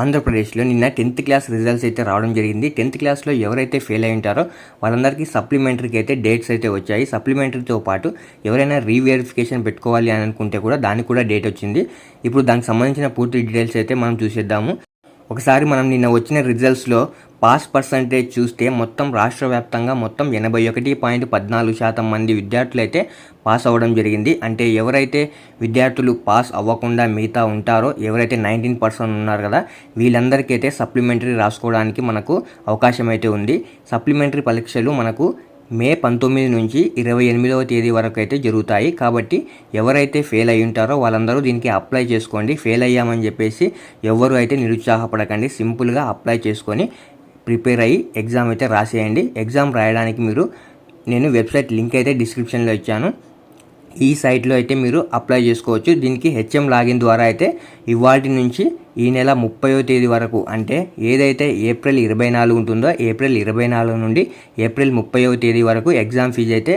ఆంధ్రప్రదేశ్లో నిన్న tenth class results అయితే రావడం జరిగింది. టెన్త్ క్లాస్లో ఎవరైతే ఫెయిల్ అయి ఉంటారో వాళ్ళందరికీ సప్లిమెంటరీకి అయితే డేట్స్ అయితే వచ్చాయి. సప్లిమెంటరీతో పాటు ఎవరైనా రీవెరిఫికేషన్ పెట్టుకోవాలి అని అనుకుంటే కూడా దానికి కూడా డేట్ వచ్చింది. ఇప్పుడు దానికి సంబంధించిన పూర్తి డీటెయిల్స్ అయితే మనం చూసేద్దాము. ఒకసారి మనం నిన్న వచ్చిన రిజల్ట్స్లో పాస్ పర్సంటేజ్ చూస్తే మొత్తం రాష్ట్ర వ్యాప్తంగా మొత్తం ఎనభై ఒకటి పాయింట్ పద్నాలుగు శాతం మంది విద్యార్థులు అయితే పాస్ అవ్వడం జరిగింది. అంటే ఎవరైతే విద్యార్థులు పాస్ అవ్వకుండా మిగతా ఉంటారో ఎవరైతే నైన్టీన్ పర్సెంట్ ఉన్నారు కదా వీళ్ళందరికీ అయితే సప్లిమెంటరీ రాసుకోవడానికి మనకు అవకాశం అయితే ఉంది. సప్లిమెంటరీ పరీక్షలు మనకు మే పంతొమ్మిది నుంచి ఇరవై ఎనిమిదవ తేదీ వరకు అయితే జరుగుతాయి. కాబట్టి ఎవరైతే ఫెయిల్ అయి ఉంటారో వాళ్ళందరూ దీనికి అప్లై చేసుకోండి. ఫెయిల్ అయ్యామని చెప్పేసి ఎవరు అయితే నిరుత్సాహపడకండి సింపుల్గా అప్లై చేసుకొని ప్రిపేర్ అయ్యి ఎగ్జామ్ అయితే రాసేయండి. ఎగ్జామ్ రాయడానికి మీరు నేను వెబ్సైట్ లింక్ అయితే డిస్క్రిప్షన్లో ఇచ్చాను. ఈ సైట్లో అయితే మీరు అప్లై చేసుకోవచ్చు. దీనికి హెచ్ఎం లాగిన్ ద్వారా అయితే ఇవాటి నుంచి ఈ నెల ముప్పయో తేదీ వరకు అంటే ఏదైతే ఏప్రిల్ ఇరవై నాలుగు ఉంటుందో ఏప్రిల్ ఇరవై నాలుగు నుండి ఏప్రిల్ ముప్పయో తేదీ వరకు ఎగ్జామ్ ఫీజు అయితే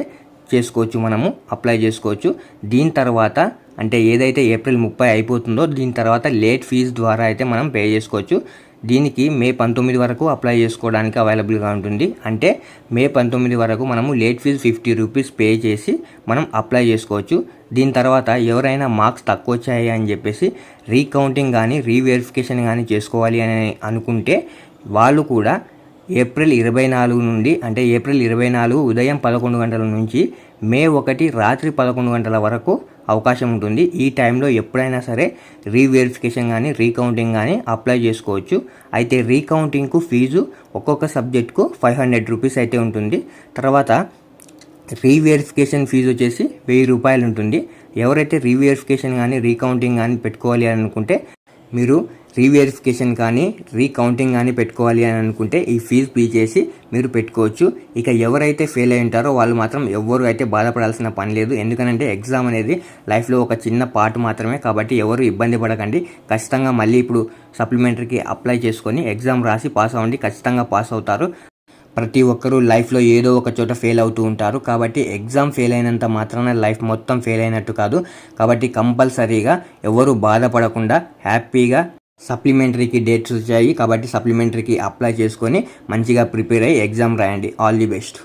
చేసుకోవచ్చు మనము అప్లై చేసుకోవచ్చు. దీని తర్వాత అంటే ఏదైతే ఏప్రిల్ ముప్పై అయిపోతుందో దీని తర్వాత లేట్ ఫీజు ద్వారా అయితే మనం పే చేసుకోవచ్చు. దీనికి మే పంతొమ్మిది వరకు అప్లై చేసుకోవడానికి అవైలబుల్గా ఉంటుంది. అంటే మే పంతొమ్మిది వరకు మనము late fee fifty rupees pay చేసి మనం అప్లై చేసుకోవచ్చు. దీని తర్వాత ఎవరైనా మార్క్స్ తక్కువ వచ్చాయి అని చెప్పేసి రీకౌంటింగ్ కానీ రీవెరిఫికేషన్ కానీ చేసుకోవాలి అని అనుకుంటే వాళ్ళు కూడా ఏప్రిల్ ఇరవై నాలుగు నుండి అంటే ఏప్రిల్ ఇరవై నాలుగు ఉదయం పదకొండు గంటల నుంచి మే ఒకటి రాత్రి పదకొండు గంటల వరకు అవకాశం ఉంటుంది. ఈ టైంలో ఎప్పుడైనా సరే రీవెరిఫికేషన్ కానీ రీకౌంటింగ్ కానీ అప్లై చేసుకోవచ్చు. అయితే రీకౌంటింగ్కు ఫీజు ఒక్కొక్క సబ్జెక్ట్కు ఫైవ్ హండ్రెడ్ రూపీస్ అయితే ఉంటుంది. తర్వాత రీవెరిఫికేషన్ ఫీజు వచ్చేసి వెయ్యి రూపాయలు ఉంటుంది. ఎవరైతే రీవెరిఫికేషన్ కానీ రీకౌంటింగ్ కానీ పెట్టుకోవాలి అనుకుంటే మీరు రీవెరిఫికేషన్ కానీ రీకౌంటింగ్ కానీ పెట్టుకోవాలి అని అనుకుంటే ఈ ఫీజు పే చేసి మీరు పెట్టుకోవచ్చు. ఇక ఎవరైతే ఫెయిల్ అయి ఉంటారో వాళ్ళు మాత్రం ఎవరు అయితే బాధపడాల్సిన పని లేదు. ఎందుకంటే ఎగ్జామ్ అనేది లైఫ్లో ఒక చిన్న పార్ట్ మాత్రమే కాబట్టి ఎవరు ఇబ్బంది పడకండి. ఖచ్చితంగా మళ్ళీ ఇప్పుడు సప్లిమెంటరీకి అప్లై చేసుకొని ఎగ్జామ్ రాసి పాస్ అవ్వండి. ఖచ్చితంగా పాస్ అవుతారు. ప్రతి ఒక్కరూ లైఫ్లో ఏదో ఒక చోట ఫెయిల్ అవుతూ ఉంటారు. కాబట్టి ఎగ్జామ్ ఫెయిల్ అయినంత మాత్రాన లైఫ్ మొత్తం ఫెయిల్ అయినట్టు కాదు. కాబట్టి కంపల్సరీగా ఎవరు బాధపడకుండా హ్యాపీగా సప్లిమెంటరీకి డేట్స్ వచ్చాయి కాబట్టి సప్లిమెంటరీకి అప్లై చేసుకొని మంచిగా ప్రిపేర్ అయ్యి ఎగ్జామ్ రాయండి. All the best